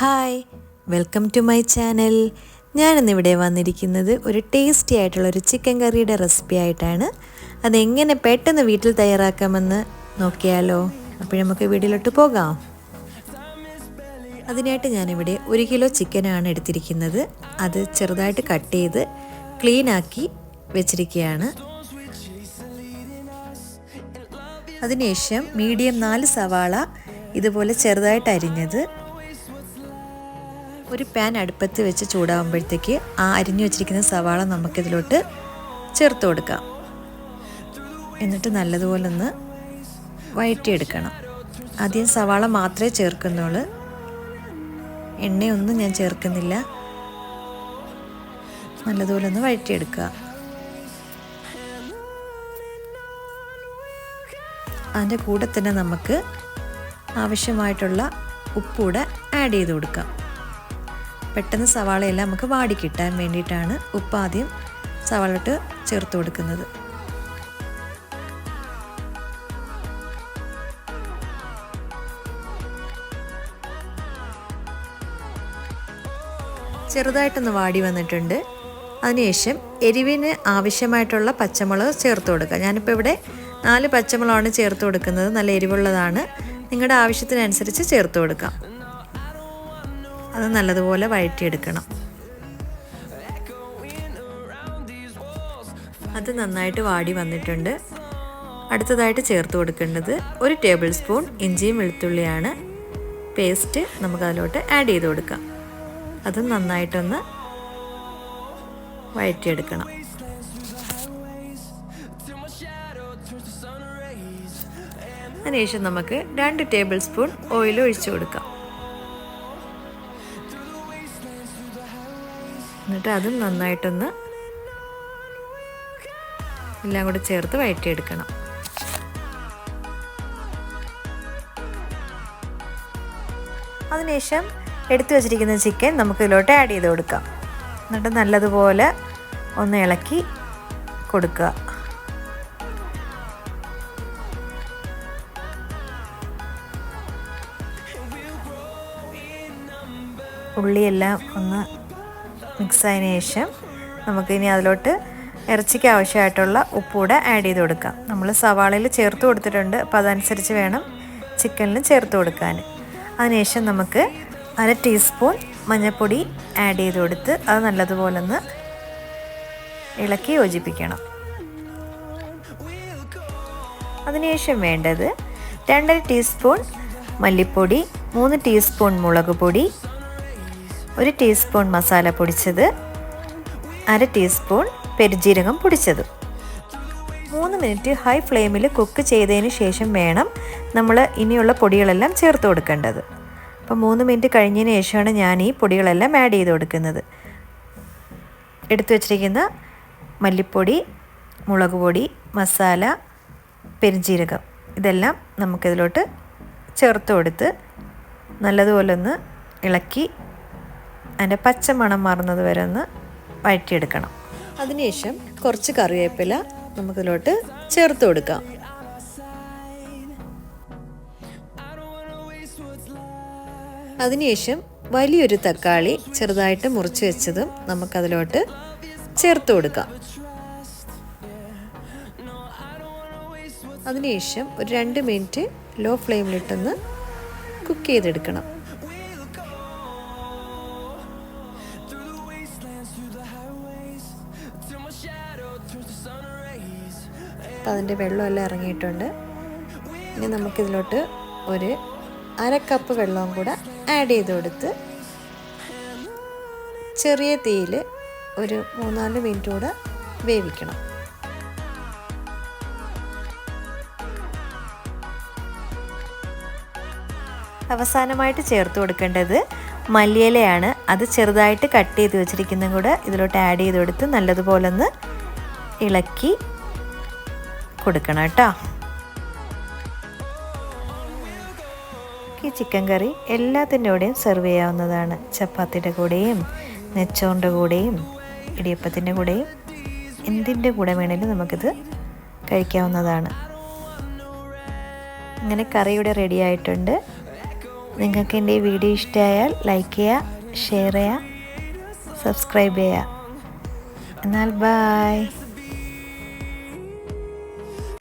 Hi welcome to my channel ഞാനിന്നിവിടെ വന്നിരിക്കുന്നത് ഒരു ടേസ്റ്റി ആയിട്ടുള്ള ഒരു ചിക്കൻ കറിയുടെ റെസിപ്പി ആയിട്ടാണ്. അതെങ്ങനെ പെട്ടെന്ന് വീട്ടിൽ തയ്യാറാക്കാമെന്ന് നോക്കിയാലോ? അപ്പോൾ നമുക്ക് വീട്ടിലോട്ട് പോകാം. അതിനായിട്ട് ഞാനിവിടെ ഒരു കിലോ ചിക്കനാണ് എടുത്തിരിക്കുന്നത്. അത് ചെറുതായിട്ട് കട്ട് ചെയ്ത് ക്ലീൻ ആക്കി വെച്ചിരിക്കുകയാണ്. അതിനുശേഷം മീഡിയം നാല് സവാള ഇതുപോലെ ചെറുതായിട്ട് അരിഞ്ഞത് ഒരു പാൻ അടുപ്പത്ത് വെച്ച് ചൂടാകുമ്പോഴത്തേക്ക് ആ അരിഞ്ഞു വെച്ചിരിക്കുന്ന സവാള നമുക്കിതിലോട്ട് ചേർത്ത് കൊടുക്കാം. എന്നിട്ട് നല്ലതുപോലെ ഒന്ന് വഴറ്റിയെടുക്കണം. ആദ്യം സവാള മാത്രമേ ചേർക്കുന്നുള്ളൂ. എണ്ണയൊന്നും ഞാൻ ചേർക്കുന്നില്ല. നല്ലതുപോലെ ഒന്ന് വഴറ്റിയെടുക്കുക. അതിന്റെ കൂടെ തന്നെ നമുക്ക് ആവശ്യമായിട്ടുള്ള ഉപ്പൂടെ ആഡ് ചെയ്ത് കൊടുക്കാം. പെട്ടെന്ന് സവാളയെല്ലാം നമുക്ക് വാടി കിട്ടാൻ വേണ്ടിയിട്ടാണ് ഉപ്പ് ആദ്യം ഇട്ട് ചേർത്ത് കൊടുക്കുന്നത്. ചെറുതായിട്ടൊന്ന് വാടി വന്നിട്ടുണ്ട്. അതിനുശേഷം എരിവിന് ആവശ്യമായിട്ടുള്ള പച്ചമുളക് ചേർത്ത് കൊടുക്കുക. ഞാനിപ്പോൾ ഇവിടെ നാല് പച്ചമുളകാണ് ചേർത്ത് കൊടുക്കുന്നത്. നല്ല എരിവുള്ളതാണ്. നിങ്ങളുടെ ആവശ്യത്തിനനുസരിച്ച് ചേർത്ത് കൊടുക്കാം. അത് നല്ലതുപോലെ വഴറ്റിയെടുക്കണം. അത് നന്നായിട്ട് വാടി വന്നിട്ടുണ്ട്. അടുത്തതായിട്ട് ചേർത്ത് കൊടുക്കേണ്ടത് ഒരു ടേബിൾ സ്പൂൺ ഇഞ്ചിയും വെളുത്തുള്ളിയാണ്. പേസ്റ്റ് നമുക്ക് അതിലോട്ട് ആഡ് ചെയ്ത് കൊടുക്കാം. അത് നന്നായിട്ടൊന്ന് വഴറ്റിയെടുക്കണം. അതിനുശേഷം നമുക്ക് രണ്ട് ടേബിൾ സ്പൂൺ ഓയിൽ ഒഴിച്ചു കൊടുക്കാം. എന്നിട്ട് അതും നന്നായിട്ടൊന്ന് എല്ലാം കൂടെ ചേർത്ത് വഴറ്റിയെടുക്കണം. അതിനുശേഷം എടുത്തു വച്ചിരിക്കുന്ന ചിക്കൻ നമുക്ക് ഇതിലോട്ട് ആഡ് ചെയ്ത് കൊടുക്കാം. എന്നിട്ട് നല്ലതുപോലെ ഒന്ന് ഇളക്കി കൊടുക്കുക. ഉള്ളിയെല്ലാം ഒന്ന് മിക്സ് ആയതിനു ശേഷം നമുക്കിനി അതിലോട്ട് ഇറച്ചിക്ക് ആവശ്യമായിട്ടുള്ള ഉപ്പൂടെ ആഡ് ചെയ്ത് കൊടുക്കാം. നമ്മൾ സവാളയിൽ ചേർത്ത് കൊടുത്തിട്ടുണ്ട്. അപ്പോൾ അതനുസരിച്ച് വേണം ചിക്കനിലും ചേർത്ത് കൊടുക്കാൻ അതിനുശേഷം നമുക്ക് അര ടീസ്പൂൺ മഞ്ഞൾപ്പൊടി ആഡ് ചെയ്ത് കൊടുത്ത് അത് നല്ലതുപോലെ ഒന്ന് ഇളക്കി യോജിപ്പിക്കണം. അതിനുശേഷം വേണ്ടത് രണ്ടര ടീസ്പൂൺ മല്ലിപ്പൊടി മൂന്ന് ടീസ്പൂൺ മുളക് പൊടി ഒരു ടീസ്പൂൺ മസാല പൊടിച്ചത് അര ടീസ്പൂൺ പെരുജീരകം പൊടിച്ചത്. മൂന്ന് മിനിറ്റ് ഹൈ ഫ്ലെയിമിൽ കുക്ക് ചെയ്തതിന് ശേഷം വേണം നമ്മൾ ഇനിയുള്ള പൊടികളെല്ലാം ചേർത്ത് കൊടുക്കേണ്ടത്. അപ്പോൾ മൂന്ന് മിനിറ്റ് കഴിഞ്ഞതിന് ശേഷമാണ് ഞാൻ ഈ പൊടികളെല്ലാം ആഡ് ചെയ്ത് കൊടുക്കുന്നത്. എടുത്തു വച്ചിരിക്കുന്ന മല്ലിപ്പൊടി മുളക് പൊടി മസാല പെരുജീരകം ഇതെല്ലാം നമുക്കിതിലോട്ട് ചേർത്ത് കൊടുത്ത് നല്ലതുപോലെ ഒന്ന് ഇളക്കി അതിന്റെ പച്ചമണം മാറുന്നത് വരെ ഒന്ന് വഴറ്റിയെടുക്കണം. അതിനുശേഷം കുറച്ച് കറിവേപ്പില നമുക്കിതിലോട്ട് ചേർത്ത് കൊടുക്കാം. അതിനുശേഷം വലിയൊരു തക്കാളി ചെറുതായിട്ട് മുറിച്ച് വെച്ചതും നമുക്കതിലോട്ട് ചേർത്ത് കൊടുക്കാം. അതിനുശേഷം ഒരു രണ്ട് മിനിറ്റ് ലോ ഫ്ലെയിമിലിട്ടൊന്ന് കുക്ക് ചെയ്തെടുക്കണം. അപ്പം അതിന്റെ വെള്ളമെല്ലാം ഇറങ്ങിയിട്ടുണ്ട്. ഇനി നമുക്കിതിലോട്ട് ഒരു അര കപ്പ് വെള്ളവും കൂടെ ആഡ് ചെയ്ത് കൊടുത്ത് ചെറിയ തീയിൽ ഒരു മൂന്നാൽ മിനിറ്റ് കൂടെ വേവിക്കണം. അവസാനമായിട്ട് ചേർത്ത് കൊടുക്കേണ്ടത് മല്ലിയിലയാണ്. അത് ചെറുതായിട്ട് കട്ട് ചെയ്ത് വെച്ചിരിക്കുന്നതും കൂടെ ഇതിലോട്ട് ആഡ് ചെയ്ത് കൊടുത്ത് നല്ലതുപോലെ ഒന്ന് ഇളക്കി കൊടുക്കണം കേട്ടോ. ഈ ചിക്കൻ കറി എല്ലാത്തിന്റെ കൂടെയും സെർവ് ചെയ്യാവുന്നതാണ്. ചപ്പാത്തിയുടെ കൂടെയും നെച്ചോറിന്റെ കൂടെയും ഇടിയപ്പത്തിന്റെ കൂടെയും എന്തിന്റെ കൂടെ വേണേലും നമുക്കിത് കഴിക്കാവുന്നതാണ്. ഇങ്ങനെ കറി ഇവിടെ റെഡി ആയിട്ടുണ്ട്. നിങ്ങൾക്ക് എന്റെ ഈ വീഡിയോ ഇഷ്ടമായാൽ ലൈക്ക് ചെയ്യുക ഷെയർ ചെയ്യുക സബ്സ്ക്രൈബ് ചെയ്യുക. എന്നാൽ ബായ്